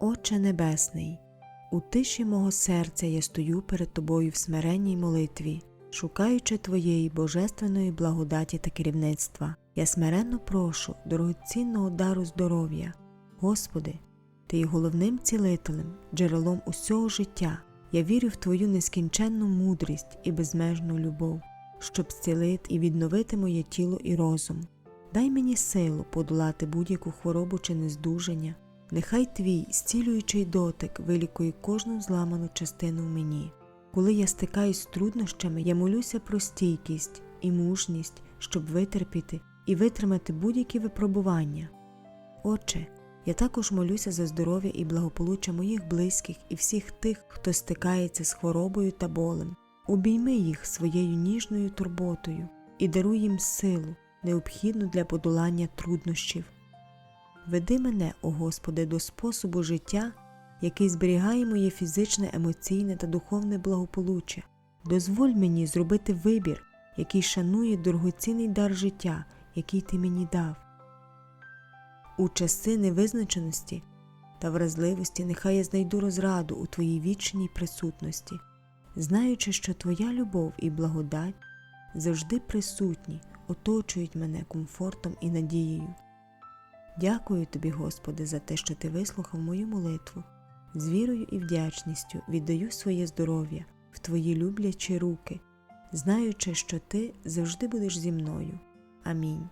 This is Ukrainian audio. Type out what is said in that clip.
Отче Небесний, у тиші мого серця я стою перед Тобою в смиренній молитві, шукаючи Твоєї божественної благодаті та керівництва. Я смиренно прошу дорогоцінного дару здоров'я. Господи, Ти є головним цілителем, джерелом усього життя. Я вірю в Твою нескінченну мудрість і безмежну любов, щоб зцілити і відновити моє тіло і розум. Дай мені силу подолати будь-яку хворобу чи нездужання. Нехай твій зцілюючий дотик вилікує кожну зламану частину в мені. Коли я стикаюсь з труднощами, я молюся про стійкість і мужність, щоб витерпіти і витримати будь-які випробування. Отче, я також молюся за здоров'я і благополуччя моїх близьких і всіх тих, хто стикається з хворобою та болем. Обійми їх своєю ніжною турботою і даруй їм силу, необхідну для подолання труднощів. Веди мене, о Господи, до способу життя, який зберігає моє фізичне, емоційне та духовне благополуччя. Дозволь мені зробити вибір, який шанує дорогоцінний дар життя, який ти мені дав. У часи невизначеності та вразливості нехай я знайду розраду у Твоїй вічній присутності, знаючи, що Твоя любов і благодать завжди присутні, оточують мене комфортом і надією. Дякую тобі, Господи, за те, що ти вислухав мою молитву. З вірою і вдячністю віддаю своє здоров'я в твої люблячі руки, знаючи, що ти завжди будеш зі мною. Амінь.